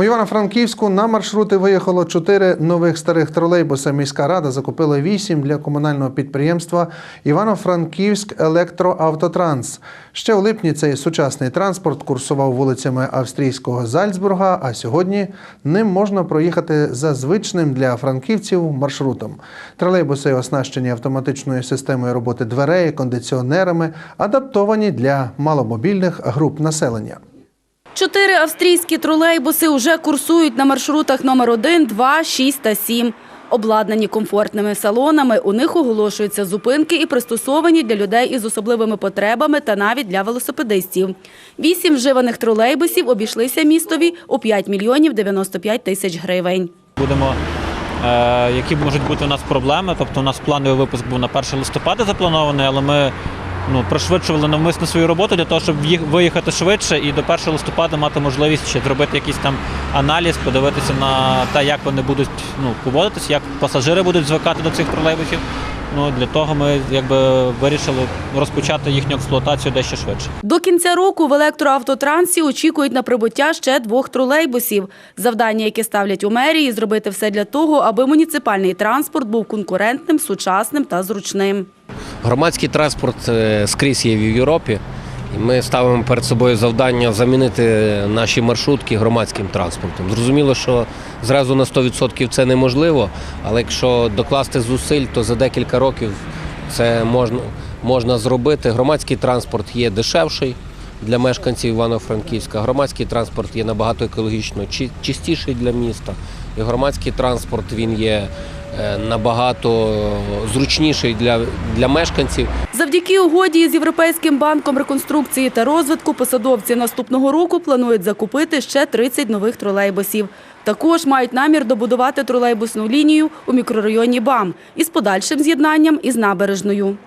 У Івано-Франківську на маршрути виїхало чотири нових старих тролейбуси. Міська рада закупила вісім для комунального підприємства Івано-Франківськ Електроавтотранс. Ще у липні цей сучасний транспорт курсував вулицями австрійського Зальцбурга, а сьогодні ним можна проїхати за звичним для франківців маршрутом. Тролейбуси оснащені автоматичною системою роботи дверей, кондиціонерами, адаптовані для маломобільних груп населення. Чотири австрійські тролейбуси вже курсують на маршрутах номер 1, 2, 6 та 7. Обладнані комфортними салонами, у них оголошуються зупинки і пристосовані для людей із особливими потребами та навіть для велосипедистів. Вісім вживаних тролейбусів обійшлися містові у 5 мільйонів 95 тисяч гривень. Будемо, е, які можуть бути у нас проблеми. Тобто у нас плановий випуск був на 1 листопада запланований, але ми ну, пришвидшували навмисно свою роботу для того, щоб виїхати швидше і до 1 листопада мати можливість ще зробити якийсь там аналіз, подивитися на те, як вони будуть ну, поводитися, як пасажири будуть звикати до цих тролейбусів. Ну, для того ми якби вирішили розпочати їхню експлуатацію дещо швидше. До кінця року в електроавтотрансі очікують на прибуття ще двох тролейбусів. Завдання, яке ставлять у мерії, зробити все для того, аби муніципальний транспорт був конкурентним, сучасним та зручним. Громадський транспорт е, скрізь є в Європі. Ми ставимо перед собою завдання замінити наші маршрутки громадським транспортом. Зрозуміло, що зразу на 100% це неможливо, але якщо докласти зусиль, то за декілька років це можна, можна зробити. Громадський транспорт є дешевший для мешканців Івано-Франківська. Громадський транспорт є набагато екологічно чистіший для міста. І громадський транспорт він є набагато зручніший для, для мешканців. Завдяки угоді з Європейським банком реконструкції та розвитку посадовці наступного року планують закупити ще 30 нових тролейбусів. Також мають намір добудувати тролейбусну лінію у мікрорайоні БАМ із подальшим з'єднанням із набережною.